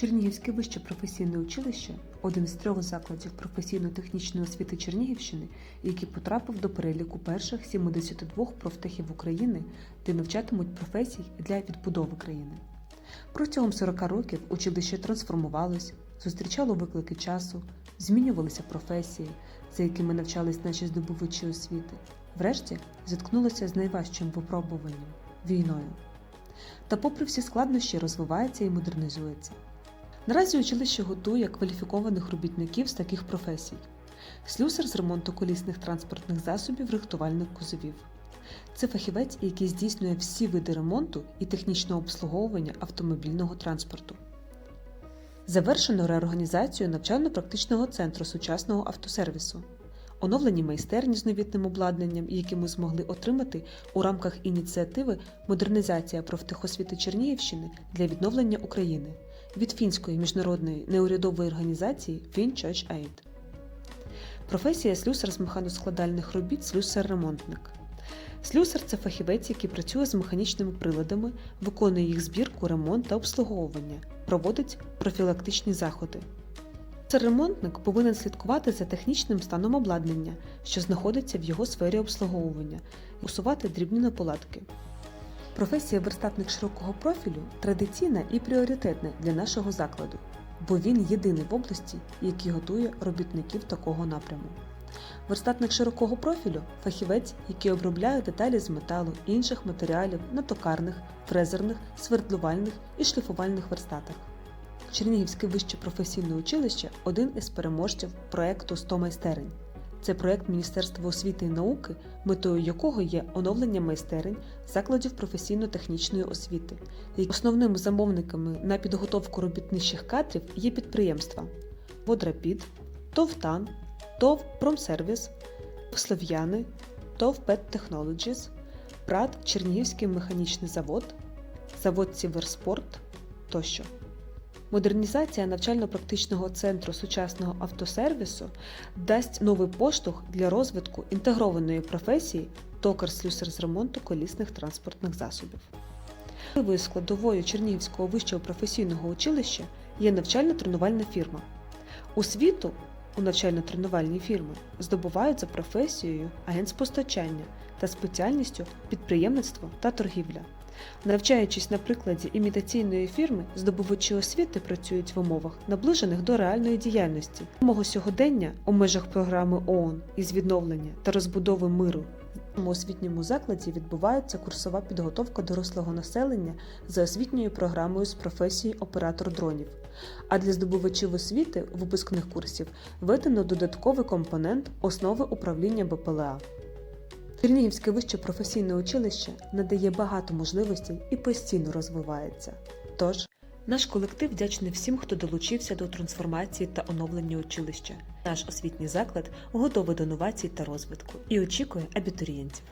Чернігівське вище професійне училище один з трьох закладів професійно-технічної освіти Чернігівщини, який потрапив до переліку перших 72 профтехів України, де навчатимуть професій для відбудови країни. Протягом 40 років училище трансформувалось, зустрічало виклики часу, змінювалися професії, за якими навчались наші здобувачі освіти. Врешті зіткнулося з найважчим випробуванням війною. Та, попри всі складнощі, розвивається і модернізується. Наразі училище готує кваліфікованих робітників з таких професій: слюсар з ремонту колісних транспортних засобів, рихтувальник кузовів. Це фахівець, який здійснює всі види ремонту і технічного обслуговування автомобільного транспорту. Завершено реорганізацію навчально-практичного центру сучасного автосервісу, оновлені майстерні з новітним обладнанням, які ми змогли отримати у рамках ініціативи Модернізація профтехосвіти Чернігівщини для відновлення України від фінської міжнародної неурядової організації FinChurch Aid. Професія слюсар з механоскладальних робіт слюсар-ремонтник. Слюсар це фахівець, який працює з механічними приладами, виконує їх збірку, ремонт та обслуговування, проводить профілактичні заходи. Ремонтник повинен слідкувати за технічним станом обладнання, що знаходиться в його сфері обслуговування, усувати дрібні неполадки. Професія верстатник широкого профілю традиційна і пріоритетна для нашого закладу, бо він єдиний в області, який готує робітників такого напряму. Верстатник широкого профілю фахівець, який обробляє деталі з металу інших матеріалів на токарних, фрезерних, свердлувальних і шліфувальних верстатах. Чернігівське вище професійне училище один із переможців проекту «100 майстерень. Це проект Міністерства освіти і науки, метою якого є оновлення майстерень закладів професійно-технічної освіти. Основними замовниками на підготовку робітничих кадрів є підприємства Водрапід, ТОВТАН, ТОВ Промсервіс, Слов'яни, ТОВ Пет Technologies, ПРАТ Чернігівський механічний завод, завод Сіверспорт тощо. Модернізація навчально-практичного центру сучасного автосервісу дасть новий поштовх для розвитку інтегрованої професії токар-слюсар з ремонту колісних транспортних засобів. Важливою складовою Чернігівського вищого професійного училища є навчально-тренувальна фірма. У світу у навчально-тренувальні фірми здобувають за професією агент з постачання та спеціальністю підприємництво та торгівля. Навчаючись на прикладі імітаційної фірми, здобувачі освіти працюють в умовах, наближених до реальної діяльності. Мого сьогодення у межах програми ООН із відновлення та розбудови миру в освітньому закладі відбувається курсова підготовка дорослого населення за освітньою програмою з професії оператор дронів. А для здобувачів освіти випускних курсів введено додатковий компонент основи управління БПЛА. Чернігівське вище професійне училище надає багато можливостей і постійно розвивається. Тож, наш колектив вдячний всім, хто долучився до трансформації та оновлення училища. Наш освітній заклад готовий до новацій та розвитку і очікує абітурієнтів.